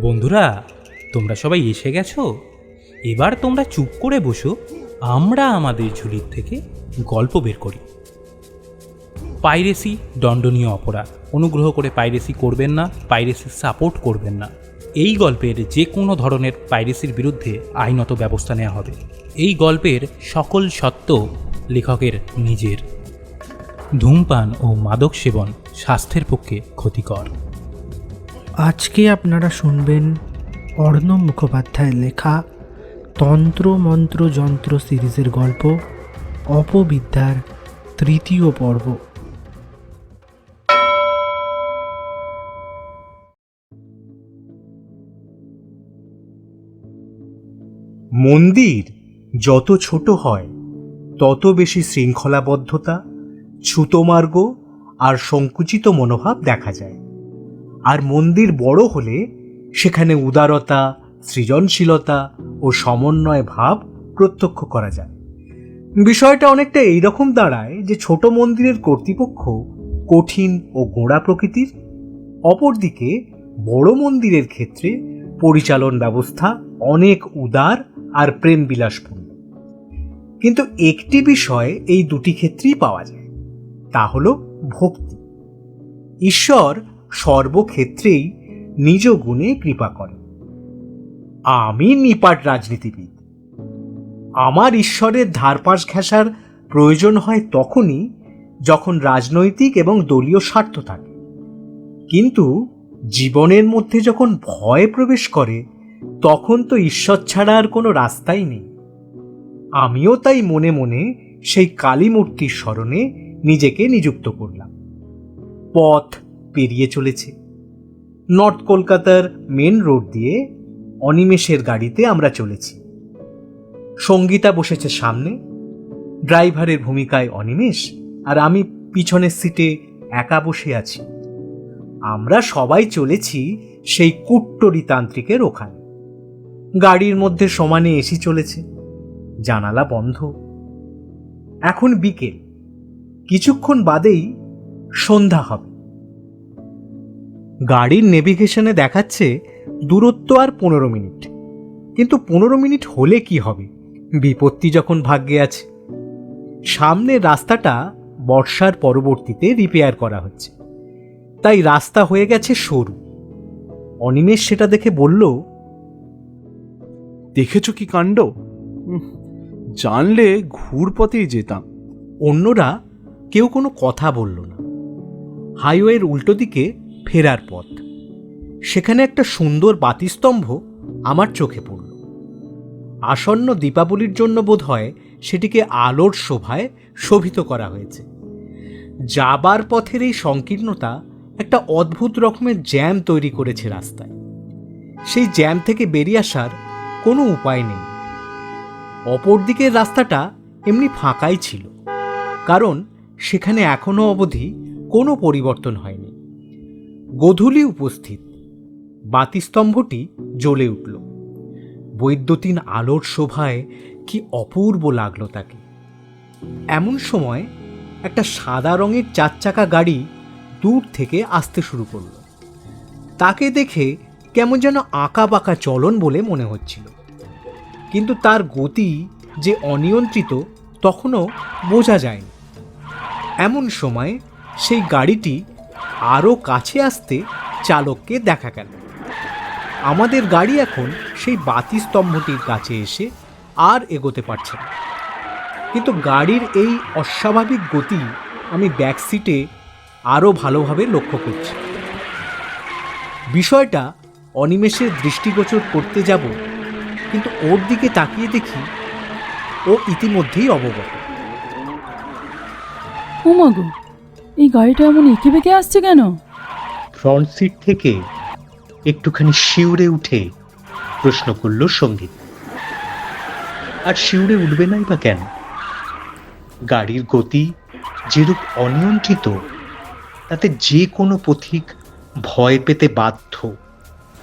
বন্ধুরা, তোমরা সবাই এসে গেছো? এবার তোমরা চুপ করে বসো, আমরা আমাদের ঝুলির থেকে গল্প বের করি। পাইরেসি দণ্ডনীয় অপরাধ। অনুগ্রহ করে পাইরেসি করবেন না পাইরেসি সাপোর্ট করবেন না। এই গল্পের যে কোনো ধরনের পাইরেসির বিরুদ্ধে আইনত ব্যবস্থা নেওয়া হবে। এই গল্পের সকল সত্য লেখকের নিজের। ধূমপান ও মাদক সেবন স্বাস্থ্যের পক্ষে ক্ষতিকর। আজকে আপনারা শুনবেন অর্ণব মুখোপাধ্যায়ের লেখা তন্ত্র মন্ত্র যন্ত্র সিরিজের গল্প, অপবিদ্যার তৃতীয় পর্ব। মন্দির যত ছোট হয়, তত বেশি শৃঙ্খলাবদ্ধতা, ছুতোমার্গ আর সংকুচিত মনোভাব দেখা যায়। আর মন্দির বড় হলে সেখানে উদারতা, সৃজনশীলতা ও সমন্বয় ভাব প্রত্যক্ষ করা যায়। বিষয়টা অনেকটা এইরকম দাঁড়ায় যে ছোট মন্দিরের কর্তৃপক্ষ কঠিন ও গোড়া প্রকৃতির, অপরদিকে বড় মন্দিরের ক্ষেত্রে পরিচালন ব্যবস্থা অনেক উদার আর প্রেম বিলাসপূর্ণ কিন্তু একটি বিষয় এই দুটি ক্ষেত্রেই পাওয়া যায়, তা হল ভক্তি। ঈশ্বর সর্বক্ষেত্রেই নিজ গুণে কৃপা করে। আমি নিপাট রাজনীতিবিদ। আমার ঈশ্বরের ধারপাশ ঘেঁষার প্রয়োজন হয় তখনই যখন রাজনৈতিক এবং দলীয় স্বার্থ থাকে। কিন্তু জীবনের মধ্যে যখন ভয় প্রবেশ করে, তখন তো ঈশ্বর ছাড়া আর কোনো রাস্তাই নেই। আমিও তাই মনে মনে সেই কালী মূর্তির স্মরণে নিজেকে নিযুক্ত করলাম। পথ পেরিয়ে চলেছে। নর্থ কলকাতার মেন রোড দিয়ে অনিমেষের গাড়িতে আমরা চলেছি। সঙ্গীতা বসেছে সামনে, ড্রাইভারের ভূমিকায় অনিমেষ, আর আমি পিছনের সিটে একা বসে আছি। আমরা সবাই চলেছি সেই কুট্টরি তান্ত্রিকের ওখানে। গাড়ির মধ্যে সমানে এসি চলেছে, জানালা বন্ধ। এখন বিকেল, কিছুক্ষণ বাদেই সন্ধ্যা হবে। গাড়ির নেভিগেশনে দেখাচ্ছে দূরত্ব আর পনেরো মিনিট। কিন্তু পনেরো মিনিট হলে কি হবে? বিপত্তি যখন ভাগ্যে আছে। সামনের রাস্তাটা বর্ষার পরবর্তীতে রিপেয়ার করা হচ্ছে। তাই রাস্তা হয়ে গেছে সরু। অনিমেষ সেটা দেখে বলল দেখেছ কি কাণ্ড? জানলে ঘুরপথেই যেতাম। অন্যরা কেউ কোনো কথা বলল না। হাইওয়ের উল্টো দিকে ফেরার পথ। সেখানে একটা সুন্দর বাতিস্তম্ভ আমার চোখে পড়ল। আসন্ন দীপাবলির জন্য বোধ হয় সেটিকে আলোর শোভায় শোভিত করা হয়েছে। যাবার পথের এই সংকীর্ণতা একটা অদ্ভুত রকমের জ্যাম তৈরি করেছে রাস্তায়। সেই জ্যাম থেকে বেরিয়ে আসার কোনো উপায় নেই। অপরদিকের রাস্তাটা এমনি ফাঁকাই ছিল, কারণ সেখানে এখনও অবধি কোনো পরিবর্তন হয়নি। গোধূলি উপস্থিত। বাতিস্তম্ভটি জ্বলে উঠল। বৈদ্যুতিন আলোর শোভায় কি অপূর্ব লাগল তাকে। এমন সময় একটা সাদা রঙের চার চাকা গাড়ি দূর থেকে আসতে শুরু করল। তাকে দেখে কেমন যেন আঁকা বাঁকা চলন বলে মনে হচ্ছিল। কিন্তু তার গতি যে অনিয়ন্ত্রিত, তখনও বোঝা যায়নি। এমন সময় সেই গাড়িটি আরও কাছে আসতে চালককে দেখা গেল। আমাদের গাড়ি এখন সেই বাতি স্তম্ভটির কাছে এসে আর এগোতে পারছে না। কিন্তু গাড়ির এই অস্বাভাবিক গতি আমি ব্যাক সিটে আরও ভালোভাবে লক্ষ্য করছি। বিষয়টা অনিমেষের দৃষ্টিগোচর করতে যাব, কিন্তু ওর দিকে তাকিয়ে দেখি ও ইতিমধ্যেই অবগত। এই গাড়িটা এমন এঁকে বেঁকে আসছে কেন? ফ্রন্ট সিট থেকে একটুখানি শিউরে উঠে প্রশ্ন করল সংগীত। আর শিউরে উঠবে নাই বা কেন? গাড়ির গতি যেরূপ অনিয়ন্ত্রিত, তাতে যে কোনো পথিক ভয় পেতে বাধ্য।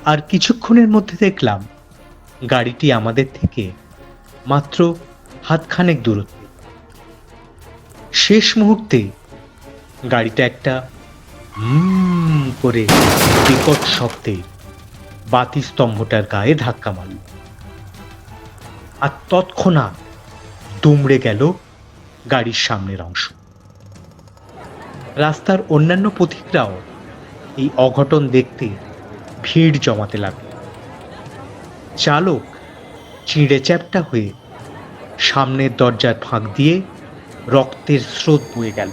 আর কিছুক্ষণের মধ্যে দেখলাম গাড়িটি আমাদের থেকে মাত্র হাতখানেক দূরত্বে। শেষ মুহূর্তে গাড়িটা একটা হুম করে বিকট শব্দে বাতি স্তম্ভটার গায়ে ধাক্কা মারল। আর তৎক্ষণাৎ দুমড়ে গেল গাড়ির সামনের অংশ। রাস্তার অন্যান্য পথিকরাও এই অঘটন দেখতে ভিড় জমাতে লাগল। চালক চিঁড়ে চ্যাপটা হয়ে সামনের দরজার ফাঁক দিয়ে রক্তের স্রোত বয়ে গেল।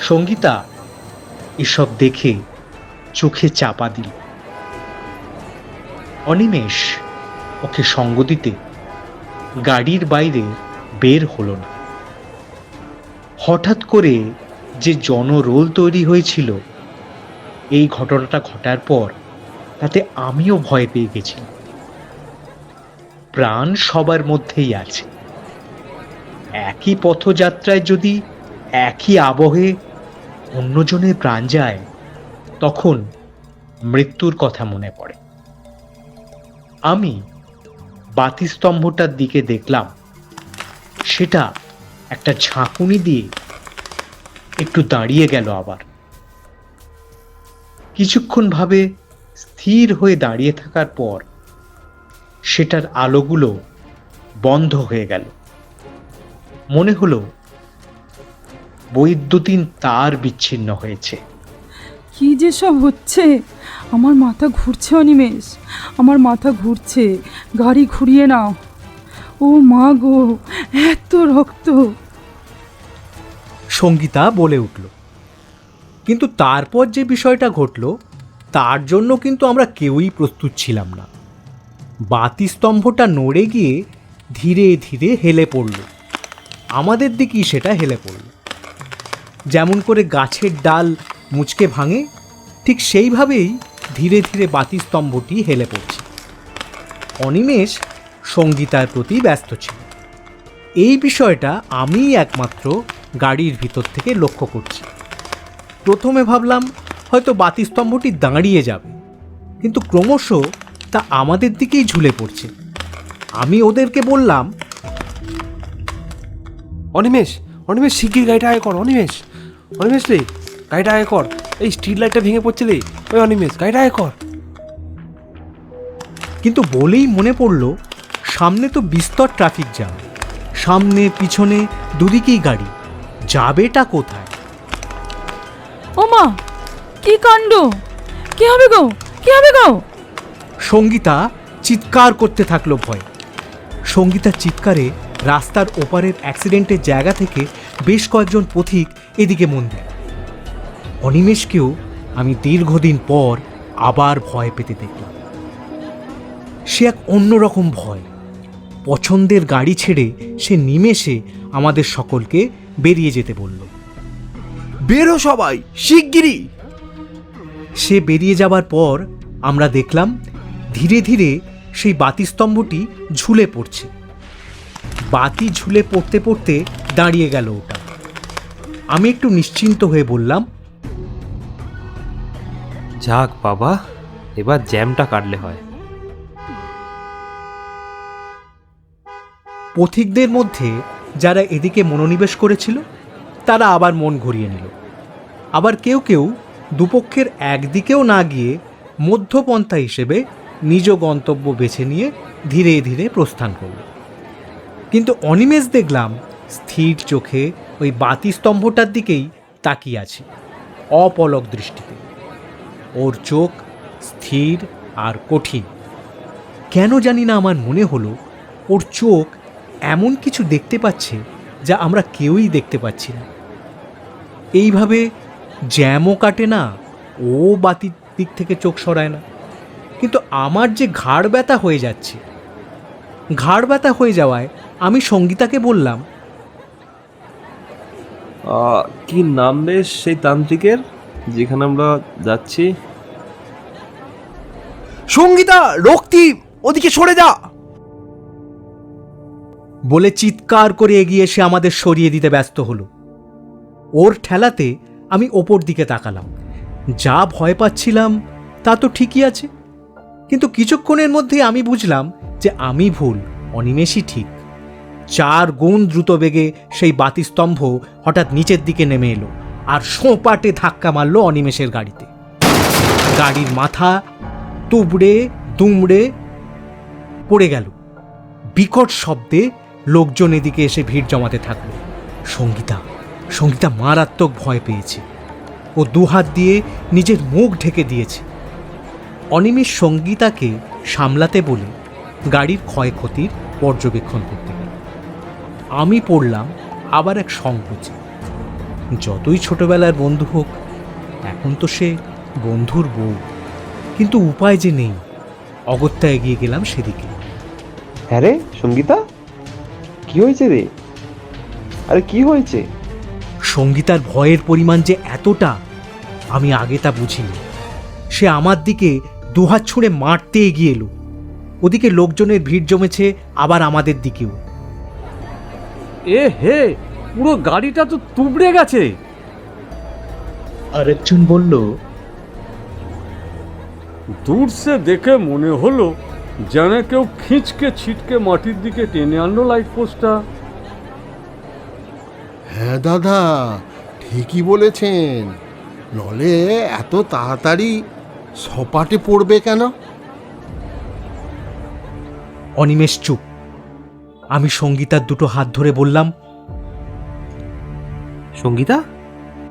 সঙ্গীতা, এসব দেখে চোখে চাপা দিল। অনিমেষ ওকে সঙ্গ দিতে গাড়ির বাইরে বের হলো না। হঠাৎ করে যে জনরোল তৈরি হয়েছিল, এই ঘটনাটা ঘটার পর তাতে আমিও ভয় পেয়ে গেছি প্রাণ সবার মধ্যেই আছে। একই পথযাত্রায় যদি একই আবহে অন্যজনের প্রাণ যায়, তখন মৃত্যুর কথা মনে পড়ে। আমি বাতিস্তম্ভটার দিকে দেখলাম, সেটা একটা ঝাঁকুনি দিয়ে একটু দাঁড়িয়ে গেল আবার। কিছুক্ষণ ভাবে স্থির হয়ে দাঁড়িয়ে থাকার পর সেটার আলোগুলো বন্ধ হয়ে গেল। মনে হলো বৈদ্যুতিন তার বিচ্ছিন্ন হয়েছে। কি যে সব হচ্ছে? আমার মাথা ঘুরছে অনিমেষ। আমার মাথা ঘুরছে। গাড়ি ঘুরিয়ে নাও। ও মা গো এত রক্ত। সঙ্গীতা বলে উঠল কিন্তু তারপর যে বিষয়টা ঘটল তার জন্য কিন্তু আমরা কেউই প্রস্তুত ছিলাম না। বাতিস্তম্ভটা নড়ে গিয়ে ধীরে ধীরে হেলে পড়ল। আমাদের দিকেই সেটা হেলে পড়ল। যেমন করে গাছের ডাল মুচকে ভাঙে, ঠিক সেইভাবেই ধীরে ধীরে বাতিস্তম্ভটি হেলে পড়ছে। অনিমেষ সঙ্গীতার প্রতি ব্যস্ত ছিল। এই বিষয়টা আমি একমাত্র গাড়ির ভিতর থেকে লক্ষ্য করছি। প্রথমে ভাবলাম, হয়তো বাতিস্তম্ভটি দাঁড়িয়ে যাবে, কিন্তু ক্রমশ তা আমাদের দিকেই ঝুলে পড়ছে। আমি ওদেরকে বললাম, অনিমেষ অনিমেষ, শিগগির গাড়িটা আয় কর, অনিমেষ। অনিমেষ রে গাড়িটা আয় কর। এই স্ট্রিট লাইটটা ভেঙে পড়ছে রে ওই অনিমেষ গাড়িটা আয় কর। কিন্তু বলেই মনে পড়ল সামনে তো বিস্তর ট্রাফিক জ্যাম সামনে পিছনে দুদিকেই গাড়ি। যাবেটা কোথায়? ও মা কি কাণ্ড? কি হবে গো? কি হবে গো? সঙ্গীতা চিৎকার করতে থাকল ভয়। সঙ্গীতার চিৎকারে রাস্তার ওপারের অ্যাক্সিডেন্টের জায়গা থেকে বেশ কয়েকজন পথিক এদিকে মন দেয়। অনিমেষকেও আমি দীর্ঘদিন পর আবার ভয় পেতে দেখলাম। সে এক অন্যরকম ভয়। পছন্দের গাড়ি ছেড়ে সে নিমেষে আমাদের সকলকে বেরিয়ে যেতে বলল। বেরো সবাই শিগগিরই। সে বেরিয়ে যাবার পর আমরা দেখলাম ধীরে ধীরে সেই বাতিস্তম্ভটি ঝুলে পড়ছে। বাতি ঝুলে পড়তে পড়তে দাঁড়িয়ে গেল ওটা। আমি একটু নিশ্চিন্ত হয়ে বললাম যাক বাবা এবার জ্যামটা কাটলে হয়। পথিকদের মধ্যে যারা এদিকে মনোনিবেশ করেছিল তারা আবার মন ঘুরিয়ে নিল। আবার কেউ কেউ দুপক্ষের একদিকেও না গিয়ে মধ্যপন্থা হিসেবে নিজ গন্তব্য বেছে নিয়ে ধীরে ধীরে প্রস্থান করল। কিন্তু অনিমেষ দেখলাম স্থির চোখে ওই বাতি স্তম্ভটার দিকেই তাকিয়ে আছে, অপলক দৃষ্টিতে। ওর চোখ স্থির আর কঠিন। কেন জানি না আমার মনে হলো, ওর চোখ এমন কিছু দেখতে পাচ্ছে যা আমরা কেউই দেখতে পাচ্ছি না। এইভাবে জ্যামও কাটে না, ও বাতির দিক থেকে চোখ সরায় না। কিন্তু আমার যে ঘাড় ব্যথা হয়ে যাচ্ছে, ঘাড় ব্যথা হয়ে যাওয়ায় আমি সঙ্গীতাকে বললাম কি নাম বেশ সেই তান্ত্রিকের? যেখানে আমরা যাচ্ছি। সঙ্গীতা রক্তিম ওদিকে সরে যা। বলে চিৎকার করে এগিয়ে এসে আমাদের সরিয়ে দিতে ব্যস্ত হলো। ওর ঠেলাতে আমি ওপর দিকে তাকালাম। যা ভয় পাচ্ছিলাম তা তো ঠিকই আছে। কিন্তু কিছুক্ষণের মধ্যেই আমি বুঝলাম যে আমি ভুল অনিমেষই ঠিক। চার গুণ দ্রুত বেগে সেই বাতিস্তম্ভ হঠাৎ নিচের দিকে নেমে এলো আর সোঁপাটে ধাক্কা মারলো অনিমেষের গাড়িতে। গাড়ির মাথা তুবড়ে, দুমড়ে পড়ে গেল। বিকট শব্দে লোকজন এদিকে এসে ভিড় জমাতে থাকল। সঙ্গীতা সঙ্গীতা মারাত্মক ভয় পেয়েছে। ও দুহাত দিয়ে নিজের মুখ ঢেকে দিয়েছে। অনিমেষ সঙ্গীতাকে সামলাতে বলে গাড়ির ক্ষয়ক্ষতির পর্যবেক্ষণ করতে। আমি পড়লাম আবার এক সংকোচে। যতই ছোটবেলার বন্ধু হোক এখন তো সে বন্ধুর বউ। কিন্তু উপায় যে নেই অগত্যা এগিয়ে গেলাম সেদিকে। হ্যাঁ রে সঙ্গীতা? কি হয়েছে রে? আরে কি হয়েছে? সঙ্গীতার ভয়ের পরিমাণ যে এতটা আমি আগে তা বুঝিনি। সে আমার দিকে দুহাত ছুঁড়ে মারতে এগিয়ে এলো। ওদিকে লোকজনের ভিড় জমেছে আবার আমাদের দিকেও। এ হে পুরো গাড়িটা তো তুবড়ে গেছে। আরেকজন বলল দূর সে দেখে মনে হলো যেন কেউ খিঁচকে ছিটকে মাটির দিকে টেনে আনলো লাইট পোস্টটা হ্যাঁ দাদা ঠিকই বলেছেন। নলে এত তাড়াতাড়ি সপাটে পড়বে কেন? অনিমেষ চুপ। আমি সঙ্গীতার দুটো হাত ধরে বললাম সঙ্গীতা?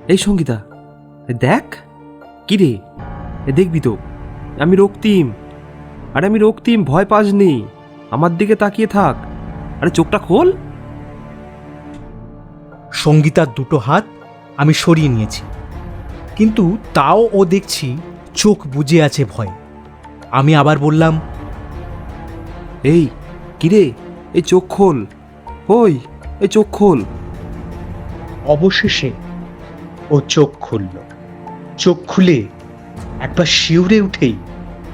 এই সঙ্গীতা দেখ। কি রে? দেখবি তো আমি রক্তিম। আরে আমি রক্তিম ভয় পাস নি। আমার দিকে তাকিয়ে থাক। আরে চোখটা খোল। সঙ্গীতার দুটো হাত আমি সরিয়ে নিয়েছি। কিন্তু তাও ও দেখছি চোখ বুজে আছে ভয়। আমি আবার বললাম এই কি রে? এই চোখ খোল। ওই এই চোখ খোল। অবশেষে ও চোখ খুলল। চোখ খুলে একবার শিউরে উঠেই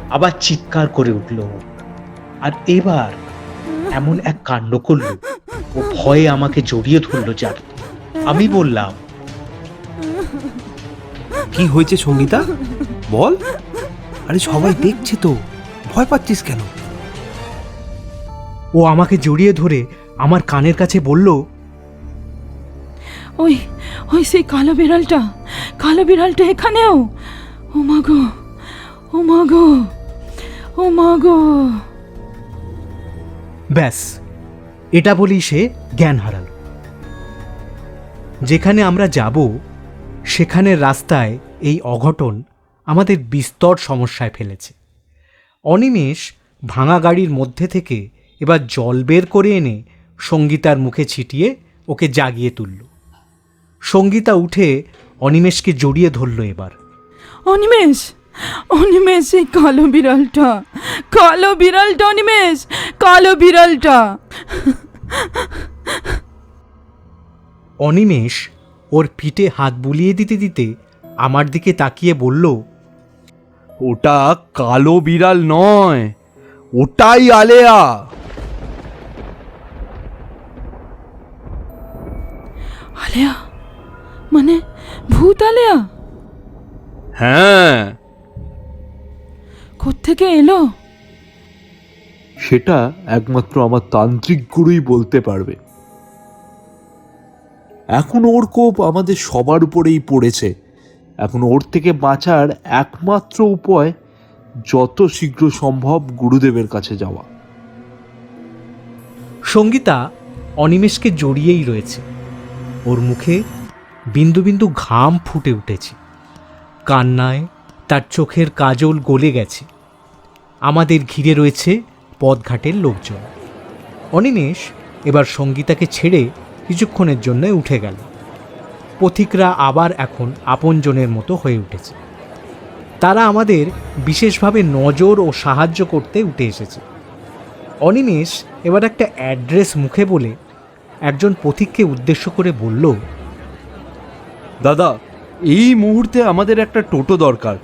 আবার চিৎকার করে উঠল। আর এবার এমন এক কাণ্ড করল ও ভয়ে আমাকে জড়িয়ে ধরল যার আমি বললাম কি হয়েছে সঙ্গীতা? বল। আরে সবাই দেখছে তো। ভয় পাচ্ছিস কেন? ও আমাকে জড়িয়ে ধরে আমার কানের কাছে বলল ওই ওই সেই কালো বিড়ালটা কালো বিড়ালটা এখানেও। ও মা গো ও মা গো ও মা গো। ব্যাস এটা বলি সে জ্ঞান হারাল। যেখানে আমরা যাব সেখানের রাস্তায় এই অঘটন আমাদের বিস্তর সমস্যায় ফেলেছে। অনিমেষ ভাঙা গাড়ির মধ্যে থেকে এবার জল বের করে এনে সঙ্গীতার মুখে ছিটিয়ে ওকে জাগিয়ে তুলল। সঙ্গীতা উঠে অনিমেষকে জড়িয়ে ধরল এবার। অনিমেষ অনিমেষ এই কালো বিড়ালটা কালো বিড়ালটা অনিমেষ কালো বিড়ালটা। অনিমেষ ওর পিঠে হাত বুলিয়ে দিতে দিতে আমার দিকে তাকিয়ে বলল ওটা কালো বিড়াল নয় ওটাই আলেয়া। আলেয়া? মানে ভূত আলেয়া? হ্যাঁ। কোত্থেকে এলো? সেটা একমাত্র আমার তান্ত্রিক গুরুই বলতে পারবে। এখন ওর কোপ আমাদের সবার উপরেই পড়েছে। এখন ওর থেকে বাঁচার একমাত্র উপায় যত শীঘ্র সম্ভব গুরুদেবের কাছে যাওয়া। সঙ্গীতা অনিমেষকে জড়িয়েই রয়েছে। ওর মুখে বিন্দু বিন্দু ঘাম ফুটে উঠেছে। কান্নায় তার চোখের কাজল গলে গেছে। আমাদের ঘিরে রয়েছে পথঘাটের লোকজন। অনিমেষ এবার সঙ্গীতাকে ছেড়ে কিছুক্ষণের জন্য উঠে গেল। পথিকরা আবার এখন আপনজনের মতো হয়ে উঠেছে। তারা আমাদের বিশেষভাবে নজর ও সাহায্য করতে উঠে এসেছে। অনিমেষ এবার একটা অ্যাড্রেস মুখে বলে একজন পথিককে উদ্দেশ্য করে বলল দাদা এই মুহূর্তে আমাদের একটা টোটো দরকার।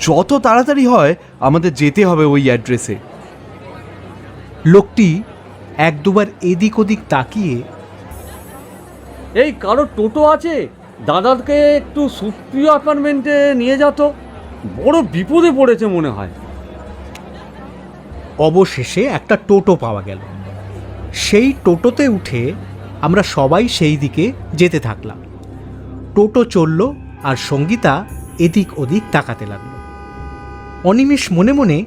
যত তাড়াতাড়ি হয় আমাদের যেতে হবে ওই অ্যাড্রেসে। লোকটি এক দুবার এদিক ওদিক তাকিয়ে এই কারও টোটো আছে? দাদাকে একটু সুপ্রিয় অ্যাপার্টমেন্টে নিয়ে যেত বড় বিপদে পড়েছে মনে হয়। অবশেষে একটা টোটো পাওয়া গেল। সেই টোটোতে উঠে আমরা সবাই সেই দিকে যেতে থাকলাম। টোটো চলল আর সঙ্গীতা এদিক ওদিক তাকাতে লাগল। অনিমেষ মনে মনে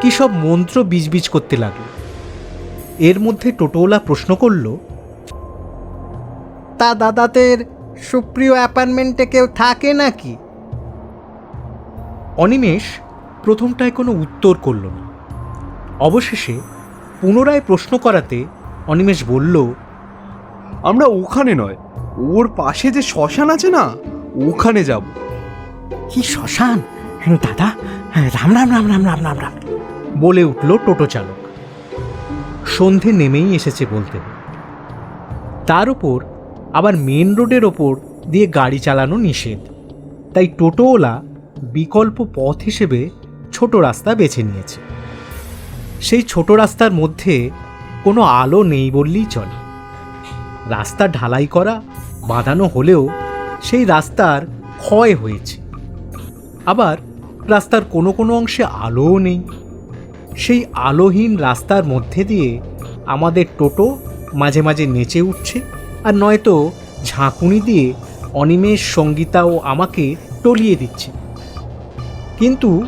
কী সব মন্ত্র বীজবীজ করতে লাগল। এর মধ্যে টোটোওয়ালা প্রশ্ন করল তা দাদাদের সুপ্রিয় অ্যাপার্টমেন্টে কেউ থাকে নাকি? অনিমেষ প্রথমটায় কোনো উত্তর করল না। অবশেষে পুনরায় প্রশ্ন করাতে অনিমেষ বলল আমরা ওখানে নয় ওর পাশে যে শ্মশান আছে না ওখানে যাব। কি শ্মশান? দাদা রাম রাম রাম রাম রাম রাম রাম। বলে উঠল টোটো চালক। সন্ধে নেমেই এসেছে বলতে। তার উপর আবার মেন রোডের ওপর দিয়ে গাড়ি চালানো নিষেধ। তাই টোটোওয়ালা বিকল্প পথ হিসেবে ছোট রাস্তা বেছে নিয়েছে। সেই ছোট রাস্তার মধ্যে কোনো আলো নেই বললেই চলে। রাস্তা ঢালাই করা, বাঁধানো হলেও সেই রাস্তার ক্ষয় হয়েছে। আবার রাস্তার কোনো কোনো অংশে আলোও নেই। সেই আলোহীন রাস্তার মধ্যে দিয়ে আমাদের টোটো মাঝে মাঝে নেচে উঠছে আর নয়তো ঝাঁকুনি দিয়ে অনিমেষ সঙ্গীতা ও আমাকে টলিয়ে দিচ্ছে। কিন্তু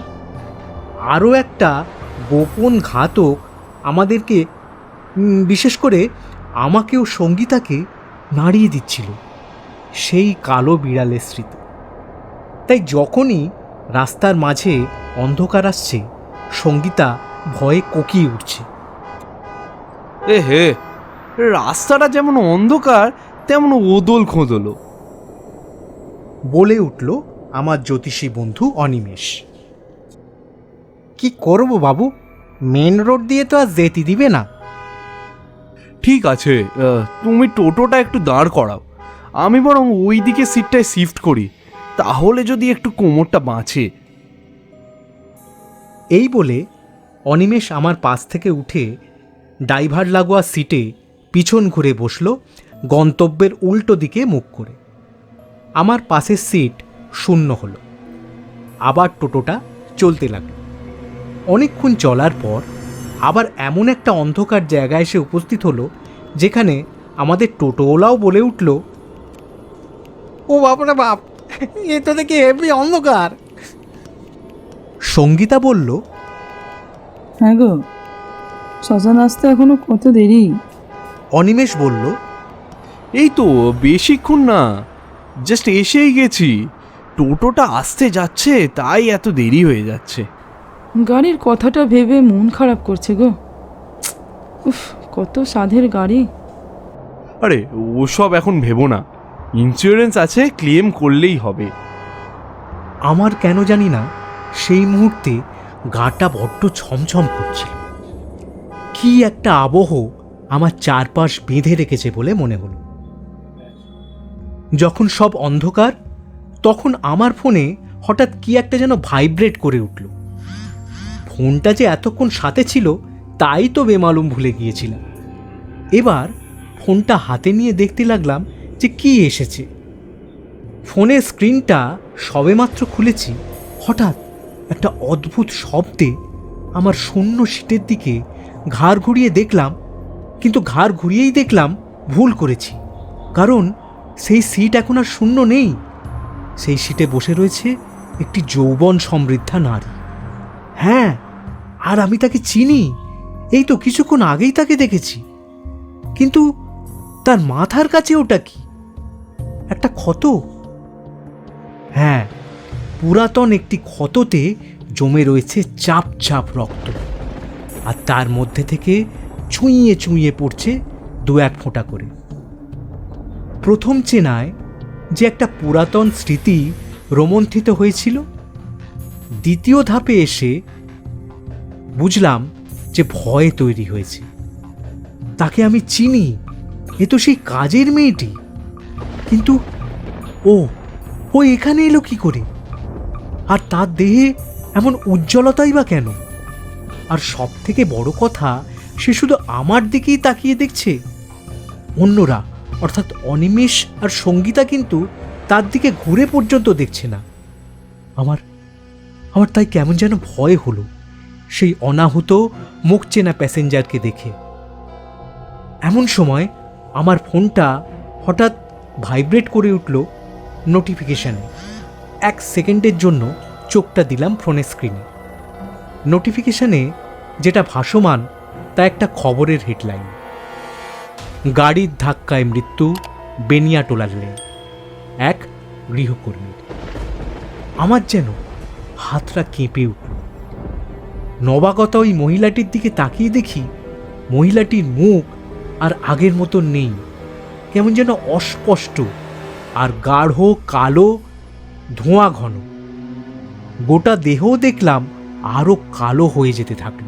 আরও একটা গোপন ঘাতক আমাদেরকে বিশেষ করে আমাকেও সঙ্গীতাকে নাড়িয়ে দিচ্ছিল সেই কালো বিড়ালের স্মৃতি। তাই যখনই রাস্তার মাঝে অন্ধকার আসছে সঙ্গীতা ভয়ে কোকিয়ে উঠছে। এ হে রাস্তাটা যেমন অন্ধকার তেমন ওদল খোদলো। বলে উঠল আমার জ্যোতিষী বন্ধু অনিমেষ। কি করব বাবু? মেন রোড দিয়ে তো আর যেতে দিবে না। ঠিক আছে আহ, তুমি টোটোটা একটু দাঁড় করাও। আমি বরং ওই দিকে সিটটায় শিফট করি তাহলে যদি একটু কোমরটা বাঁচে। এই বলে অনিমেষ আমার পাশ থেকে উঠে ড্রাইভার লাগোয়া সিটে পিছন ঘুরে বসল গন্তব্যের উল্টো দিকে মুখ করে। আমার পাশের সিট শূন্য হলো। আবার টোটোটা চলতে লাগল। অনেকক্ষণ চলার পর আবার এমন একটা অন্ধকার জায়গায় এসে উপস্থিত হলো যেখানে আমাদের টোটোওয়ালাও বলে উঠল ও বাপরে বাপ এ তো দেখি হেভি অন্ধকার। সঙ্গীতা বলল হ্যাঁ গো শ্মশান আসতে এখনও কত দেরি? অনিমেষ বলল এই তো বেশিক্ষণ না জাস্ট এসেই গেছি। টোটোটা আসতে যাচ্ছে তাই এত দেরি হয়ে যাচ্ছে। গাড়ির কথাটা ভেবে মন খারাপ করছে গো। উফ কত সাধের গাড়ি। আরে ওসব এখন ভেবো না। ইন্স্যুরেন্স আছে ক্লেম করলেই হবে। আমার কেন জানি না সেই মুহূর্তে গাটা বড্ড ছমছম করছিল কি একটা আবহ আমার চারপাশ বেঁধে রেখেছে বলে মনে হলো। যখন সব অন্ধকার তখন আমার ফোনে হঠাৎ কি একটা যেন ভাইব্রেট করে উঠল। ফোনটা যে এতক্ষণ সাথে ছিল, তাই তো বেমালুম ভুলে গিয়েছিলাম। এবার ফোনটা হাতে নিয়ে দেখতে লাগলাম যে কি এসেছে। ফোনের স্ক্রিনটা সবেমাত্র খুলেছি, হঠাৎ একটা অদ্ভুত শব্দে আমার শূন্য সিটের দিকে ঘাড় ঘুরিয়ে দেখলাম, কিন্তু ঘাড় ঘুরিয়েই দেখলাম ভুল করেছি, কারণ সেই সিট এখন আর শূন্য নেই। সেই সিটে বসে রয়েছে একটি যৌবন সমৃদ্ধা নারী। হ্যাঁ আর আমি তাকে চিনি। এই তো কিছুক্ষণ আগেই তাকে দেখেছি। কিন্তু তার মাথার কাছে ওটা কি? একটা ক্ষত? হ্যাঁ পুরাতন একটি ক্ষততে জমে রয়েছে চাপ চাপ রক্ত। আর তার মধ্যে থেকে চুইয়ে চুইয়ে পড়ছে দু এক ফোঁটা করে। প্রথম চেনায় যে একটা পুরাতন স্মৃতি রোমন্থিত হয়েছিল, দ্বিতীয় ধাপে এসে বুঝলাম যে ভয়ে তৈরি হয়েছে। তাকে আমি চিনি, এ তো সেই কাজের মেয়েটি। কিন্তু, ও ও এখানে এলো কি করে? আর তার দেহে এমন উজ্জ্বলতাই বা কেন? আর সব থেকে বড় কথা, সে শুধু আমার দিকেই তাকিয়ে দেখছে। অন্যরা, অর্থাৎ অনিমেষ আর সঙ্গীতা কিন্তু তার দিকে ঘুরে পর্যন্ত দেখছে না। আমার আমার তাই কেমন যেন ভয় হলো। সেই অনাহুত মুখ চেনা প্যাসেঞ্জারকে দেখে। এমন সময় আমার ফোনটা হঠাৎ ভাইব্রেট করে উঠল নোটিফিকেশানে এক সেকেন্ডের জন্য চোখটা দিলাম ফোনের স্ক্রিনে। নোটিফিকেশানে যেটা ভাসমান, তা একটা খবরের হেডলাইন। গাড়ির ধাক্কায় মৃত্যু বেনিয়াটোলার লেন। এক গৃহকর্মীর। আমার যেন হাতটা কেঁপে উঠল। নবাগত ওই মহিলাটির দিকে তাকিয়ে দেখি মহিলাটির মুখ আর আগের মতো নেই। কেমন যেন অস্পষ্ট আর গাঢ়, কালো, ধোঁয়া ঘন। গোটা দেহও দেখলাম আরও কালো হয়ে যেতে থাকল।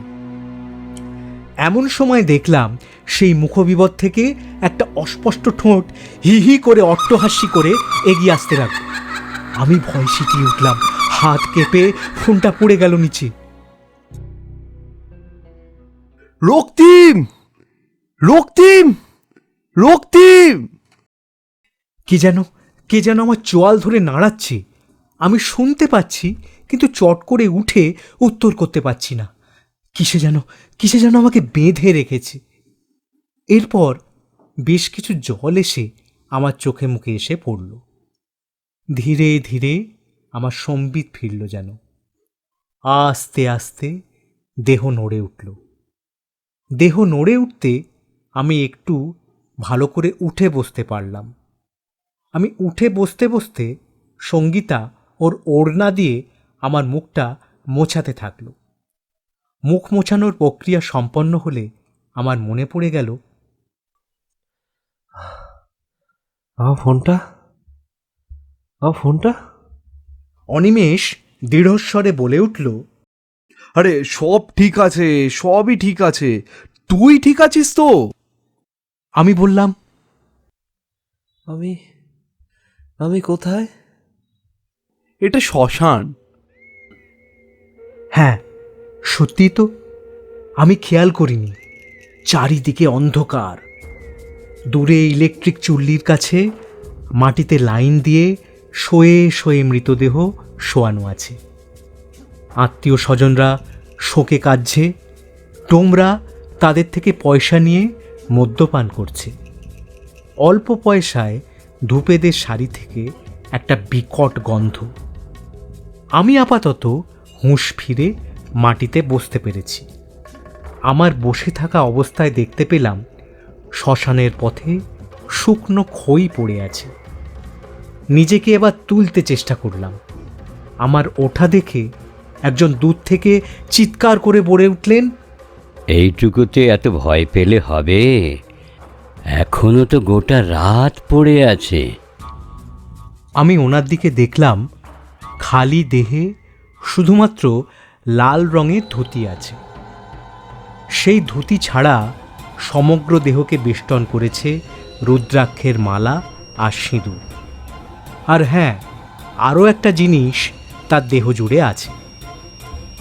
এমন সময় দেখলাম সেই মুখবিবদ থেকে একটা অস্পষ্ট ঠোঁট হি হি করে অট্টহাস্যি করে এগিয়ে আসতে লাগল। আমি ভয় সিটিয়ে উঠলাম, হাত কেঁপে ফোনটা পড়ে গেল নিচে। রক্তিম রক্তিম রক্তিম কে যেন কে যেন আমার চোয়াল ধরে নাড়াচ্ছে। আমি শুনতে পাচ্ছি, কিন্তু চট করে উঠে উত্তর করতে পারছি না। কিসে যেন কিসে যেন আমাকে বেঁধে রেখেছে। এরপর বেশ কিছু জল এসে আমার চোখে মুখে এসে পড়ল। ধীরে ধীরে আমার সম্বিত ফিরল যেন। আস্তে আস্তে দেহ নড়ে উঠল। দেহ নড়ে উঠতে আমি একটু ভালো করে উঠে বসতে পারলাম। আমি উঠে বসতে বসতে সঙ্গীতা ওর ওড়না দিয়ে আমার মুখটা মোছাতে থাকল। মুখ মোছানোর প্রক্রিয়া সম্পন্ন হলে আমার মনে পড়ে গেল আমার ফোনটা? আমার ফোনটা? অনিমেষ দৃঢ়স্বরে বলে উঠল আরে সব ঠিক আছে সবই ঠিক আছে। তুই ঠিক আছিস তো? আমি বললাম আমি আমি কোথায়? এটা শ্মশান। হ্যাঁ সত্যি তো আমি খেয়াল করিনি। চারিদিকে অন্ধকার। দূরে ইলেকট্রিক চুল্লির কাছে মাটিতে লাইন দিয়ে শোয়ে শোয়ে মৃতদেহ শোয়ানো আছে। আত্মীয় স্বজনরা শোকে কাঁদছে, তোমরা তাদের থেকে পয়সা নিয়ে মদ্যপান করছে। অল্প পয়সায় ধূপেদের শাড়ি থেকে একটা বিকট গন্ধ। আমি আপাতত হুঁশ ফিরে মাটিতে বসতে পেরেছি। আমার বসে থাকা অবস্থায় দেখতে পেলাম শ্মশানের পথে শুকনো খই পড়ে আছে। নিজেকে এবার তুলতে চেষ্টা করলাম। আমার ওঠা দেখে একজন দূর থেকে চিৎকার করে বলে উঠলেন এইটুকুতে এত ভয় পেলে হবে? এখনও তো গোটা রাত পড়ে আছে। আমি ওনার দিকে দেখলাম খালি দেহে শুধুমাত্র লাল রঙের ধুতি আছে। সেই ধুতি ছাড়া সমগ্র দেহকে বেষ্টন করেছে রুদ্রাক্ষের মালা আর সিঁদুর। আর হ্যাঁ আরও একটা জিনিস তার দেহ জুড়ে আছে।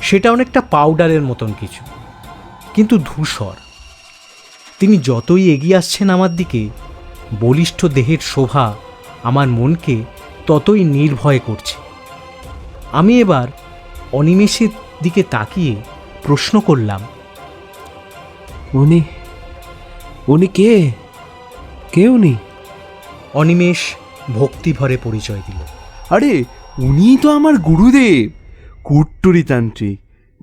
সেটা অনেকটা পাউডারের মতন কিছু কিন্তু ধূসর। তিনি যতই এগিয়ে আসছেন আমার দিকে বলিষ্ঠ দেহের শোভা আমার মনকে ততই নির্ভয় করছে। আমি এবার অনিমেষের দিকে তাকিয়ে প্রশ্ন করলাম উনি উনি কে? কে উনি? অনিমেষ ভক্তিভরে পরিচয় দিল। আরে উনি তো আমার গুরুদেব। কুট্টুরি তান্ত্রিক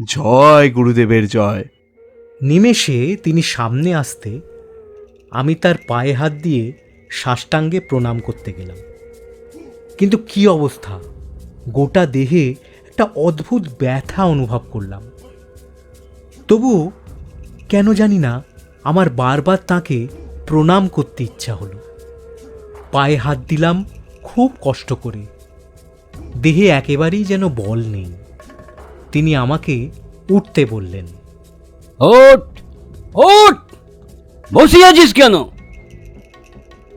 জয় গুরুদেবের জয়। নিমেষে তিনি সামনে আসতে আমি তার পায়ে হাত দিয়ে সাষ্টাঙ্গে প্রণাম করতে গেলাম। কিন্তু কি অবস্থা? গোটা দেহে একটা অদ্ভুত ব্যথা অনুভব করলাম। তবু কেন জানি না আমার বারবার তাকে প্রণাম করতে ইচ্ছা হলো। পায়ে হাত দিলাম খুব কষ্ট করে। দেহে একেবারেই যেন বল নেই। তিনি আমাকে উঠতে বললেন। ওট ওট বসে আছিস কেন?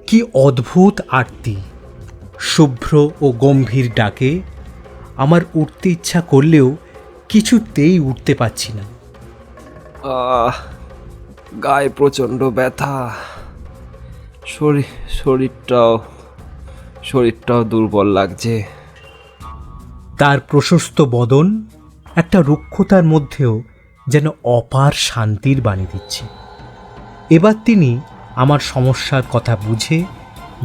কি অদ্ভুত আরতি। শুভ্র ও গম্ভীর ডাকে আমার উঠতে ইচ্ছা করলেও কিছুতেই উঠতে পারছি না। আহ গায়ে প্রচণ্ড ব্যথা। শরীর শরীরটাও শরীরটাও দুর্বল লাগছে। তার প্রশস্ত বদন একটা রুক্ষতার মধ্যেও যেন অপার শান্তির বাণী দিচ্ছে। এবার তিনি আমার সমস্যার কথা বুঝে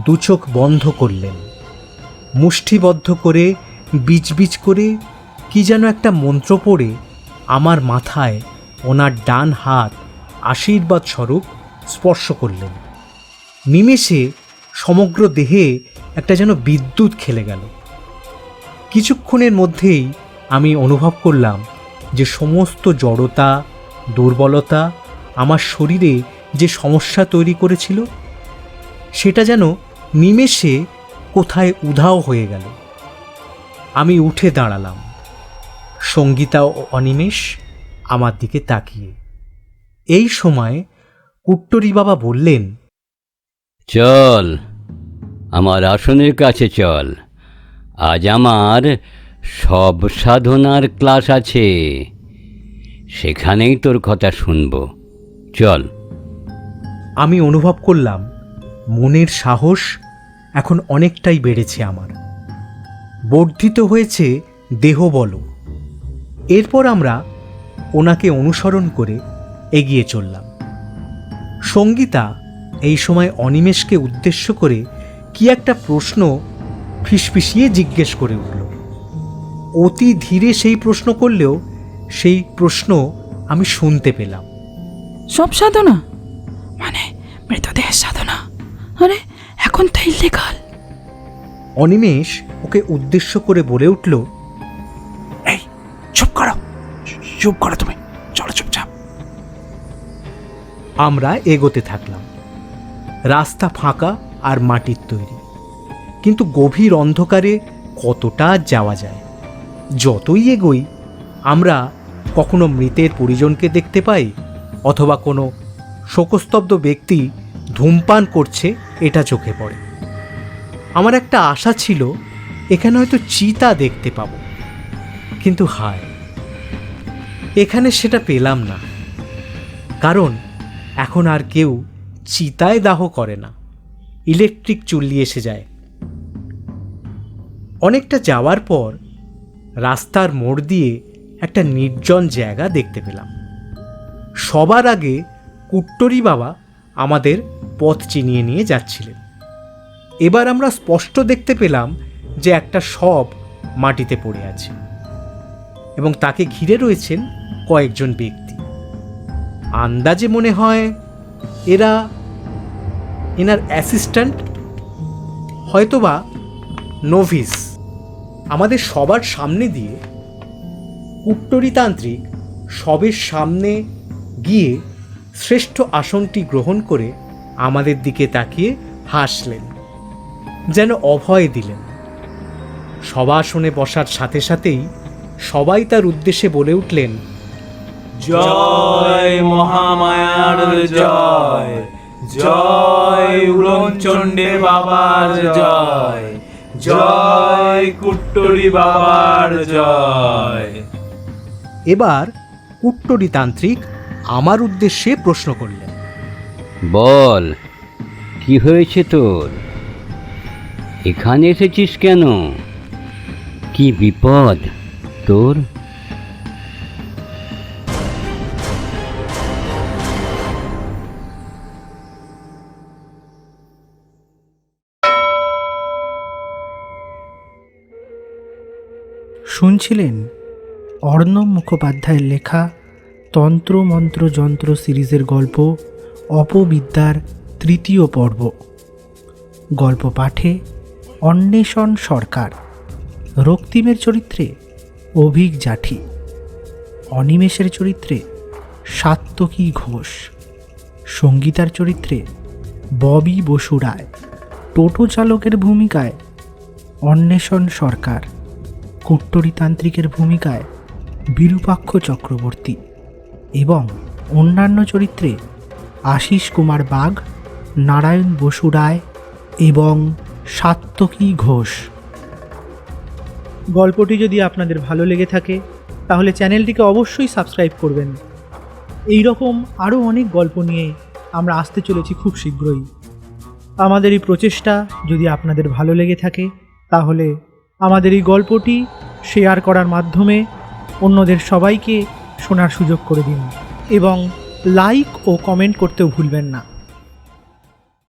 দুচোখ বন্ধ করলেন। মুষ্টিবদ্ধ করে, বিজবিজ করে, কি যেন একটা মন্ত্র পড়ে আমার মাথায় ওনার ডান হাত আশীর্বাদ স্বরূপ স্পর্শ করলেন। নিমেষে সমগ্র দেহে একটা যেন বিদ্যুৎ খেলে গেল। কিছুক্ষণের মধ্যেই আমি অনুভব করলাম যে সমস্ত জড়তা, দুর্বলতা আমার শরীরে যে সমস্যা তৈরি করেছিল, সেটা যেন নিমেষে কোথায় উধাও হয়ে গেল। আমি উঠে দাঁড়ালাম। সঙ্গীতা ও অনিমেষ আমার দিকে তাকিয়ে। এই সময় কুট্টরি বাবা বললেন, চল, আমার আসনের কাছে চল। আজ আমার সব সাধনার ক্লাস আছে। সেখানেই তোর কথা শুনব। চল। আমি অনুভব করলাম, মনের সাহস এখন অনেকটাই বেড়েছে আমার। বর্ধিত হয়েছে দেহবল এরপর আমরা ওনাকে অনুসরণ করে এগিয়ে চললাম। সঙ্গীতা এই সময় অনিমেষকে উদ্দেশ্য করে কি একটা প্রশ্ন ফিসফিসিয়ে জিজ্ঞেস করে উঠল। অতি ধীরে সেই প্রশ্ন করলেও সেই প্রশ্ন আমি শুনতে পেলাম। সব সাধনা? মানে মৃতদেহের সাধনা? আরে এখন তো ইল্লিগাল অনিমেষ ওকে উদ্দেশ্য করে বলে উঠল এই চুপ করো। চুপ করো তুমি। চলো চুপচাপ। আমরা এগোতে থাকলাম। রাস্তা ফাঁকা আর মাটির তৈরি। কিন্তু গভীর অন্ধকারে কতটা যাওয়া যায়? যতই এগোই, আমরা কখনো মৃতের পরিজনকে দেখতে পাই অথবা কোনো শোকস্তব্ধ ব্যক্তি ধূমপান করছে এটা চোখে পড়ে। আমার একটা আশা ছিল, এখানে হয়তো চিতা দেখতে পাবো। কিন্তু হায়, এখানে সেটা পেলাম না। কারণ এখন আর কেউ চিতায় দাহ করে না। ইলেকট্রিক চুল্লি এসে যায়। অনেকটা যাওয়ার পর রাস্তার মোড় দিয়ে একটা নির্জন জায়গা দেখতে পেলাম। সবার আগে কুট্টরি বাবা আমাদের পথ চিনিয়ে নিয়ে যাচ্ছিলেন। এবার আমরা স্পষ্ট দেখতে পেলাম যে একটা সব মাটিতে পড়ে আছে এবং তাকে ঘিরে রয়েছেন কয়েকজন ব্যক্তি। আন্দাজে মনে হয় এরা এনার অ্যাসিস্ট্যান্ট, হয়তোবা নোভিস। আমাদের সবার সামনে দিয়ে উত্তরিতান্ত্রিক সবের সামনে গিয়ে শ্রেষ্ঠ আসনটি গ্রহণ করে আমাদের দিকে তাকিয়ে হাসলেন, যেন অভয় দিলেন। সবাসনে বসার সাথে সাথেই সবাই তার উদ্দেশ্যে বলে উঠলেন, জয় মহামায়ার, জয়। জয় উলনচণ্ডে বাবার জয়। জয় কুট্টরি বাবার জয়। এবার কুট্টরি তান্ত্রিক আমার উদ্দেশ্যে প্রশ্ন করলেন। বল কি হয়েছে তোর? এখানে এসেছিস কেন? কি বিপদ তোর? শুনছিলেন অর্ণব মুখোপাধ্যায়ের লেখা তন্ত্র মন্ত্র যন্ত্র সিরিজের গল্প অপবিদ্যার তৃতীয় পর্ব। গল্প পাঠে অন্বেষণ সরকার, রক্তিমের চরিত্রে অভিক জাঠি, অনিমেষের চরিত্রে সাত্তকী ঘোষ, সঙ্গীতার চরিত্রে ববি বসু রায়, টোটো চালকের ভূমিকায় অন্বেষণ সরকার। কুট্টরিতান্ত্রিকের ভূমিকায় বিরূপাক্ষ চক্রবর্তী এবং অন্যান্য চরিত্রে আশিস কুমার বাগ নারায়ণ বসু রায় এবং সাত্তকী ঘোষ। গল্পটি যদি আপনাদের ভালো লেগে থাকে, তাহলে চ্যানেলটিকে অবশ্যই সাবস্ক্রাইব করবেন। এই রকম আরও অনেক গল্প নিয়ে আমরা আসতে চলেছি খুব শীঘ্রই। আমাদের এই প্রচেষ্টা যদি আপনাদের ভালো লেগে থাকে, তাহলে আমাদের এই গল্পটি শেয়ার করার মাধ্যমে অন্যদের সবাইকে শোনার সুযোগ করে দিন। এবং লাইক ও কমেন্ট করতেও ভুলবেন না।